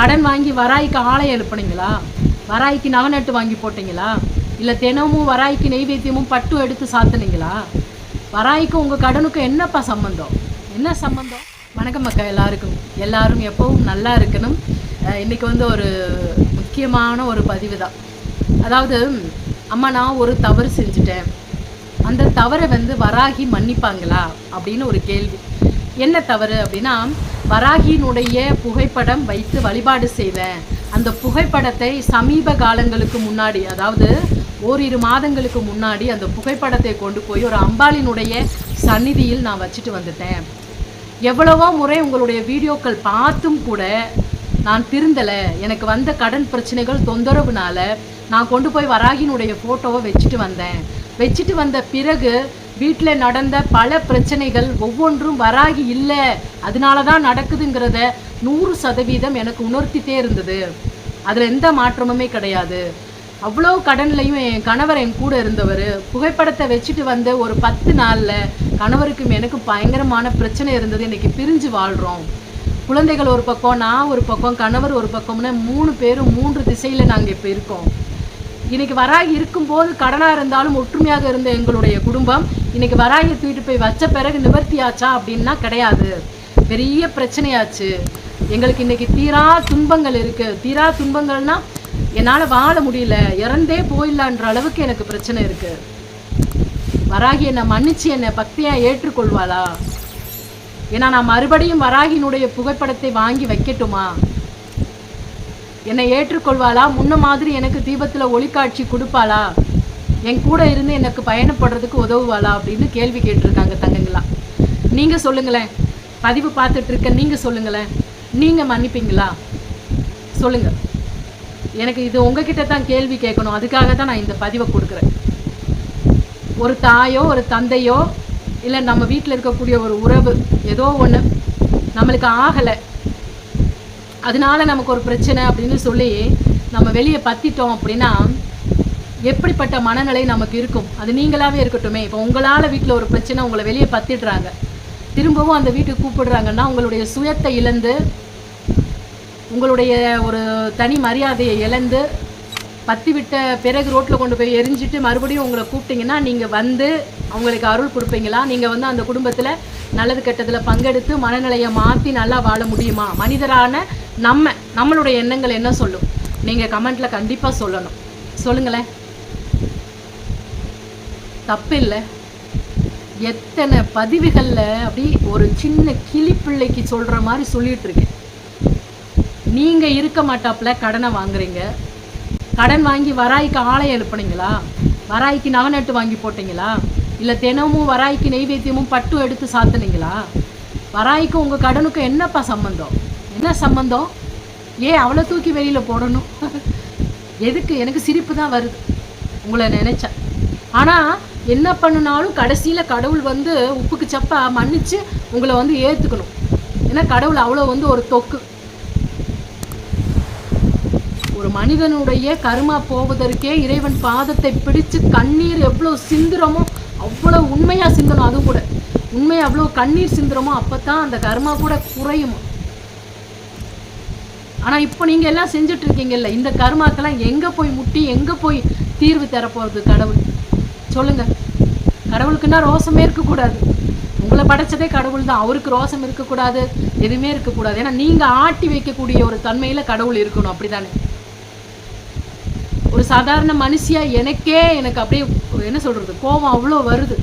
கடன் வாங்கி வராய்க்கு ஆலயம் எழுப்புனீங்களா? வராய்க்கு நவநட்டு வாங்கி போட்டீங்களா? இல்லை தினமும் வராய்க்கு நெய்வேத்தியமும் பட்டும் எடுத்து சாத்துனீங்களா? வராய்க்கு உங்கள் கடனுக்கும் என்னப்பா சம்மந்தம் என்ன சம்மந்தம் வணக்கம் மக்கா எல்லாருக்கும். எல்லாரும் எப்பவும் நல்லா இருக்கணும். இன்றைக்கி வந்து ஒரு முக்கியமான ஒரு பதிவு தான் அதாவது அம்மா நான் ஒரு தவறு செஞ்சுட்டேன். அந்த தவறை வந்து வராகி மன்னிப்பாங்களா? அப்படின்னு ஒரு கேள்வி. என்ன தவறு அப்படின்னா வராகியினுடைய புகைப்படம் வைத்து வழிபாடு செய்தேன் அந்த புகைப்படத்தை சமீப காலங்களுக்கு முன்னாடி அதாவது ஓரிரு மாதங்களுக்கு முன்னாடி அந்த புகைப்படத்தை கொண்டு போய் ஒரு அம்பாளினுடைய சந்நிதியில் நான் வச்சுட்டு வந்துட்டேன். எவ்வளவோ முறை உங்களுடைய வீடியோக்கள் பார்த்தும் கூட நான் திருந்தலை. எனக்கு வந்த கடன் பிரச்சனைகள் தொந்தரவுனால நான் கொண்டு போய் வராகினுடைய ஃபோட்டோவை வச்சுட்டு வந்தேன். வச்சுட்டு வந்த பிறகு வீட்டில் நடந்த பல பிரச்சனைகள் ஒவ்வொன்றும் வராகி இல்லை. அதனால தான் நடக்குதுங்கிறத நூறு சதவீதம் எனக்கு உணர்த்திட்டே இருந்தது. அதில் எந்த மாற்றமுமே கிடையாது. அவ்வளோ கடன்லையும் என் கணவர் என் கூட இருந்தவர். புகைப்படத்தை வச்சுட்டு வந்து ஒரு பத்து நாளில் கணவருக்கும் எனக்கும் பயங்கரமான பிரச்சனை இருந்தது. இன்றைக்கி பிரிஞ்சு வாழ்கிறோம் குழந்தைகள் ஒரு பக்கம் நான் ஒரு பக்கம் கணவர் ஒரு பக்கம்னு மூணு பேரும் மூன்று திசையில் நாங்கள் இப்போ இருக்கோம். இன்னைக்கு வராகி இருக்கும்போது கடனாக இருந்தாலும் ஒற்றுமையாக இருந்த எங்களுடைய குடும்பம் இன்னைக்கு வராயை தூக்கிட்டு போய் வச்ச பிறகு நிவர்த்தியாச்சா அப்படின்னா கிடையாது. பெரிய பிரச்சனையாச்சு. எங்களுக்கு இன்னைக்கு தீரா துன்பங்கள் இருக்கு. தீரா துன்பங்கள்னா என்னால் வாழ முடியல. இறந்தே போயிடலான்ற அளவுக்கு எனக்கு பிரச்சனை இருக்கு. வராகி என்னை மன்னிச்சு என்னை பக்தியாக ஏற்றுக்கொள்வாளா? ஏன்னா நான் மறுபடியும் வராகினுடைய புகைப்படத்தை வாங்கி வைக்கட்டுமா? என்னை ஏற்றுக்கொள்வாளா? முன்ன மாதிரி எனக்கு தீபத்தில் ஒளிக்காட்சி கொடுப்பாளா? என் கூட இருந்து எனக்கு பயணப்படுறதுக்கு உதவுவாளா அப்படின்னு கேள்வி கேட்டிருக்காங்க தங்கங்களா. நீங்கள் சொல்லுங்களேன். பதிவு பார்த்துட்டு இருக்க நீங்கள் சொல்லுங்களேன். நீங்கள் மன்னிப்பீங்களா? சொல்லுங்கள் எனக்கு இது உங்ககிட்ட தான் கேள்வி கேட்கணும். அதுக்காக தான் நான் இந்த பதிவை கொடுக்குறேன். ஒரு தாயோ ஒரு தந்தையோ இல்லை நம்ம வீட்டில் இருக்கக்கூடிய ஒரு உறவு ஏதோ ஒன்று நம்மளுக்கு ஆகலை. அதனால நமக்கு ஒரு பிரச்சனை அப்படின்னு சொல்லி நம்ம வெளியே பத்திட்டோம் அப்படின்னா எப்படிப்பட்ட மனநிலை நமக்கு இருக்கும்? அது நீங்களாவே இருக்கட்டுமே. இப்போ உங்களால் வீட்டில் ஒரு பிரச்சனை உங்களை வெளியே பத்திடுறாங்க. திரும்பவும் அந்த வீட்டுக்கு கூப்பிடுறாங்கன்னா உங்களுடைய சுயத்தை இழந்து உங்களுடைய ஒரு தனி மரியாதையை இழந்து பத்தி விட்ட பிறகு ரோட்டில் கொண்டு போய் எரிஞ்சிட்டு மறுபடியும் உங்களை கூப்பிட்டீங்கன்னா நீங்கள் வந்து அவங்களுக்கு அருள் கொடுப்பீங்களா? நீங்கள் வந்து அந்த குடும்பத்தில் நல்லது கெட்டதில் பங்கெடுத்து மனநிலையை மாற்றி நல்லா வாழ முடியுமா? மனிதரான நம்ம நம்மளுடைய எண்ணங்கள் என்ன சொல்லும்? நீங்கள் கமெண்ட்டில் கண்டிப்பாக சொல்லணும். சொல்லுங்களேன். தப்பு இல்லை எத்தனை பதிவுகளில் அப்படி ஒரு சின்ன கிளி பிள்ளைக்கு சொல்கிற மாதிரி சொல்லிகிட்ருக்கேன் நீங்கள் இருக்க மாட்டாப்புல கடனை வாங்குறீங்க. கடன் வாங்கி வராய்க்கு ஆலை எழுப்புனீங்களா? வராய்க்கு நவநட்டு வாங்கி போட்டீங்களா? இல்லை தினமும் வராய்க்கு நெய்வேத்தியமும் பட்டும் எடுத்து சாத்துனீங்களா? வராய்க்கு உங்கள் கடனுக்கும் என்னப்பா சம்மந்தம் என்ன சம்மந்தம் ஏன் அவ்வளோ தூக்கி வெளியில் போடணும்? எதுக்கு? எனக்கு சிரிப்பு தான் வருது. உங்களை நினச்சேன் ஆனால் என்ன பண்ணுனாலும் கடைசியில் கடவுள் வந்து உப்புக்கு சப்பா மன்னித்து உங்களை வந்து ஏற்றுக்கணும் ஏன்னா கடவுள் அவ்வளோ வந்து ஒரு தொக்கு. ஒரு மனிதனுடைய கருமா போவதற்கே இறைவன் பாதத்தை பிடிச்சு கண்ணீர் எவ்வளோ சிந்துறமோ அவ்வளோ உண்மையாக சிந்தணும் அதுவும் கூட. உண்மையாக அவ்வளோ கண்ணீர் சிந்துறமோ அப்போ தான் அந்த கர்மா கூட குறையும். ஆனால் இப்போ நீங்கள் எல்லாம் செஞ்சுட்டு இருக்கீங்கல்ல இந்த கர்மாக்கெல்லாம் எங்கே போய் முட்டி எங்கே போய் தீர்வு தரப்போகிறது கடவுள்? சொல்லுங்க. கடவுளுக்குன்னா ரோசமே இருக்கக்கூடாது. உங்களை படைச்சதே கடவுள் தான் அவருக்கு ரோசம் இருக்கக்கூடாது எதுவுமே இருக்கக்கூடாது. ஏன்னா நீங்கள் ஆட்டி வைக்கக்கூடிய ஒரு தன்மையில் கடவுள் இருக்கணும். அப்படிதானே? ஒரு சாதாரண மனுஷியா எனக்கே எனக்கு அப்படியே என்ன சொல்றது? கோபம் அவ்வளோ வருது.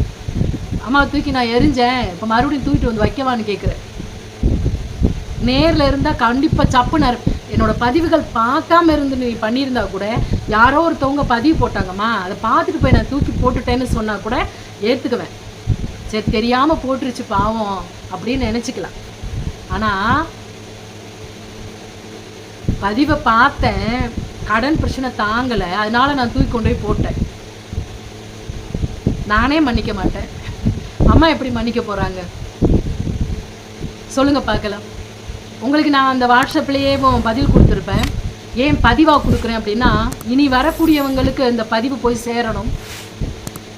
அம்மா தூக்கி நான் எரிஞ்சேன். இப்போ மறுபடியும் தூக்கிட்டு வந்து வைக்கவான்னு கேட்குறேன் நேரில் இருந்தால் கண்டிப்பாக சப்புன்னு என்னோட பதிவுகள் பார்க்காம இருந்து நீ பண்ணியிருந்தா கூட யாரோ ஒருத்தவங்க பதிவு போட்டாங்கம்மா. அதை பார்த்துட்டு போய் நான் தூக்கி போட்டுட்டேன்னு சொன்னால் கூட ஏற்றுக்குவேன் சரி தெரியாமல் போட்டுருச்சு பாவம் அப்படின்னு நினச்சிக்கலாம். ஆனால் பதிவை பார்த்தேன். கடன் பிரச்சனை தாங்கலை. அதனால நான் தூக்கி கொண்டு போய் போட்டேன். நானே மன்னிக்க மாட்டேன். அம்மா எப்படி மன்னிக்க போகிறாங்க சொல்லுங்க பார்க்கலாம். உங்களுக்கு நான் அந்த வாட்ஸ்அப்லேயே பதில் கொடுத்துருப்பேன். ஏன் பதிவாக கொடுக்குறேன் அப்படின்னா இனி வரக்கூடியவங்களுக்கு இந்த பதிவு போய் சேரணும்.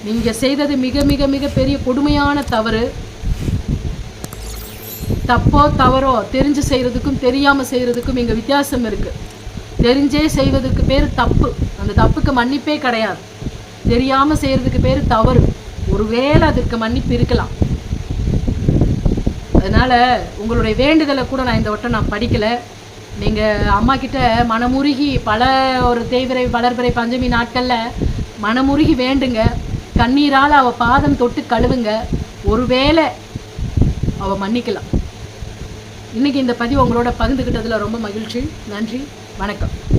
நீங்கள் செய்தது மிக மிக மிக பெரிய கொடுமையான தவறு. தப்போ தவறோ தெரிஞ்சு செய்கிறதுக்கும் தெரியாமல் செய்கிறதுக்கும் இங்கே வித்தியாசம் இருக்குது தெரிஞ்சே செய்வதற்கு பேர் தப்பு. அந்த தப்புக்கு மன்னிப்பே கிடையாது. தெரியாமல் செய்கிறதுக்கு பேர் தவறு. ஒருவேளை அதுக்கு மன்னிப்பு இருக்கலாம். அதனால் உங்களுடைய வேண்டுதலை கூட நான் இந்த வட்டம் நான் படிக்கலை. நீங்கள் அம்மா கிட்ட மனமுருகி பல ஒரு தேய்விரை வளர்பிறை பஞ்சமி நாட்களில் மனமுருகி வேண்டுங்க. கண்ணீரால் அவள் பாதம் தொட்டு கழுவுங்க. ஒருவேளை அவள் மன்னிக்கலாம். இன்றைக்கி இந்த பதிவு உங்களோட பகிர்ந்துக்கிட்டதில் ரொம்ப மகிழ்ச்சி. நன்றி. வணக்கம்.